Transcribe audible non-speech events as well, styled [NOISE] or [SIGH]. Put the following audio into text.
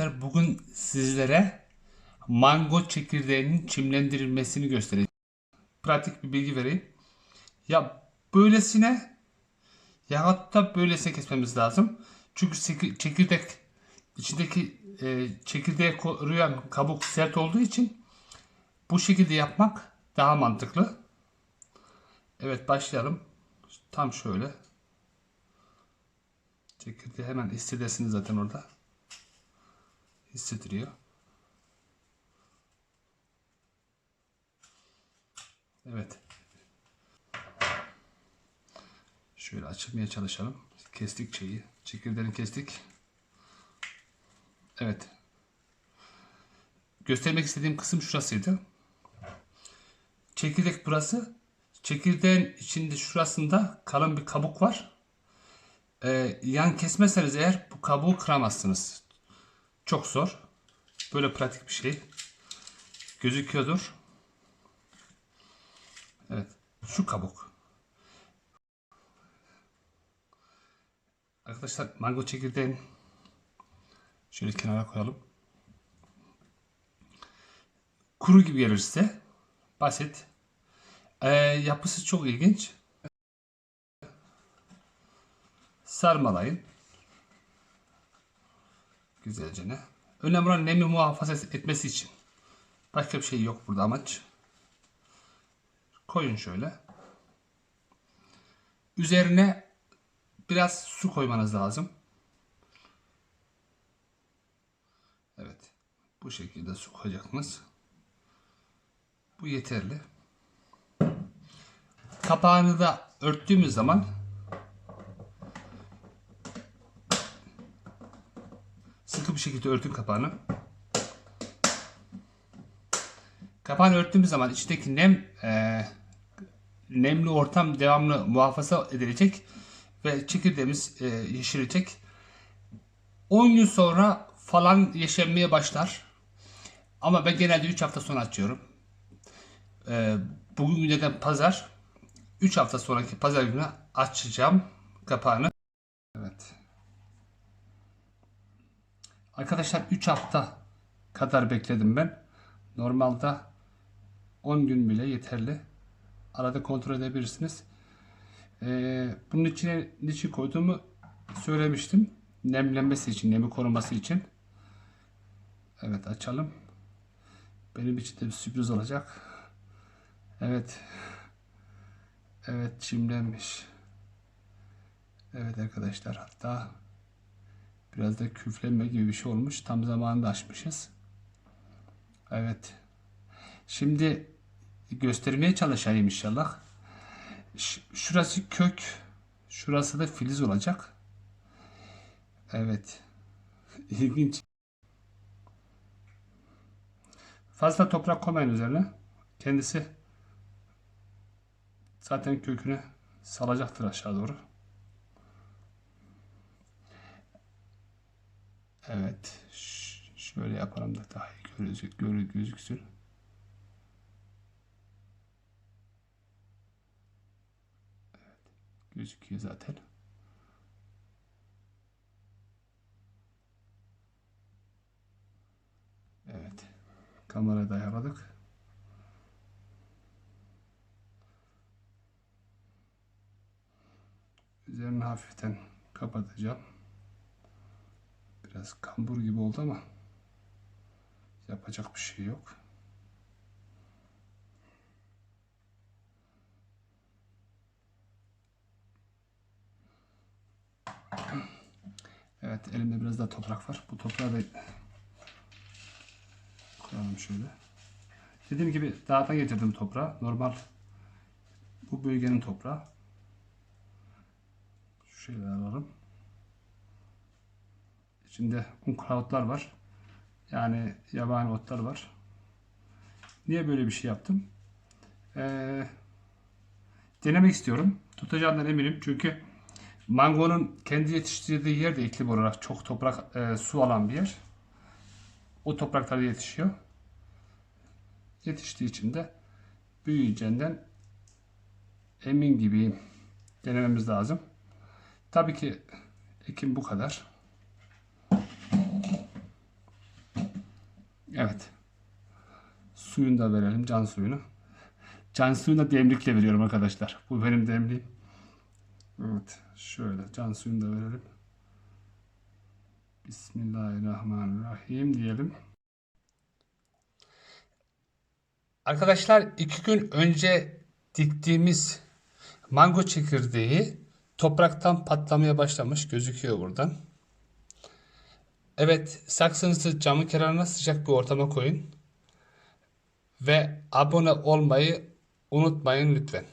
Arkadaşlar bugün sizlere mango çekirdeğinin çimlendirilmesini göstereceğim. Pratik bir bilgi vereyim. Ya böylesine ya hatta böylesine kesmemiz lazım. Çünkü çekirdek içindeki e, çekirdeğe koruyan kabuk sert olduğu için bu şekilde yapmak daha mantıklı. Evet başlayalım. Tam şöyle. Çekirdeği hemen hissedersiniz zaten orada. Hissettiriyor. Evet. Şöyle açmaya çalışalım. Kestik şeyi. Çekirdeğini kestik. Evet. Göstermek istediğim kısım şurasıydı. Çekirdek burası. Çekirdeğin içinde şurasında kalın bir kabuk var. Ee, yan kesmezseniz eğer bu kabuğu kıramazsınız. Çok zor. Böyle pratik bir şey. Gözüküyordur. Evet. Şu kabuk. Arkadaşlar mango çekirdeğin şöyle kenara koyalım. Kuru gibi gelir size. Basit. Ee, yapısı çok ilginç. Sarmalayın. Güzelce ne? Önemli olan nemi muhafaza etmesi için. Başka bir şey yok burada amaç. Koyun şöyle. Üzerine biraz su koymanız lazım. Evet. Bu şekilde su koyacaksınız. Bu yeterli. Kapağını da örttüğümüz zaman sıkı bir şekilde örtün kapağını. Kapağını örttüğümüz zaman içindeki nem e, nemli ortam devamlı muhafaza edilecek ve çekirdeğimiz e, yeşerecek. 10 gün sonra falan yeşermeye başlar. Ama ben genelde 3 hafta sonra açıyorum. E, bugün günlerden pazar. 3 hafta sonraki pazar günü açacağım kapağını. Evet. Arkadaşlar 3 hafta kadar bekledim ben. Normalde 10 gün bile yeterli. Arada kontrol edebilirsiniz. Ee, bunun içine niçin koyduğumu söylemiştim. Nemlenmesi için, nemi koruması için. Evet açalım. Benim için de bir sürpriz olacak. Evet. Evet çimlenmiş. Evet arkadaşlar hatta biraz da küflenme gibi bir şey olmuş. Tam zamanında açmışız. Evet. Şimdi göstermeye çalışayım inşallah. Şurası kök. Şurası da filiz olacak. Evet. [LAUGHS] İlginç. Fazla toprak koymayın üzerine. Kendisi zaten kökünü salacaktır aşağı doğru. Evet. Ş- şöyle yapalım da daha iyi gözük, görü- gözüksün. Gözüküyor zaten. Evet. Kamerayı da ayarladık. Üzerini hafiften kapatacağım. Biraz kambur gibi oldu ama yapacak bir şey yok. Evet elimde biraz daha toprak var. Bu toprağı da koyalım şöyle. Dediğim gibi dağdan getirdim toprağı. Normal bu bölgenin toprağı. Şöyle alalım. İçinde unkrautlar var. Yani yabani otlar var. Niye böyle bir şey yaptım? Ee, denemek istiyorum. Tutacağından eminim. Çünkü mangonun kendi yetiştirdiği yer de iklim olarak çok toprak, e, su alan bir yer. O topraklarda yetişiyor. Yetiştiği için de büyüyeceğinden emin gibiyim. Denememiz lazım. Tabii ki ekim bu kadar. Evet. Suyunu da verelim. Can suyunu. Can suyunu da demlikle veriyorum arkadaşlar. Bu benim demliğim. Evet. Şöyle can suyunu da verelim. Bismillahirrahmanirrahim diyelim. Arkadaşlar iki gün önce diktiğimiz mango çekirdeği topraktan patlamaya başlamış gözüküyor buradan. Evet saksınızı camın kenarına sıcak bir ortama koyun. Ve abone olmayı unutmayın lütfen.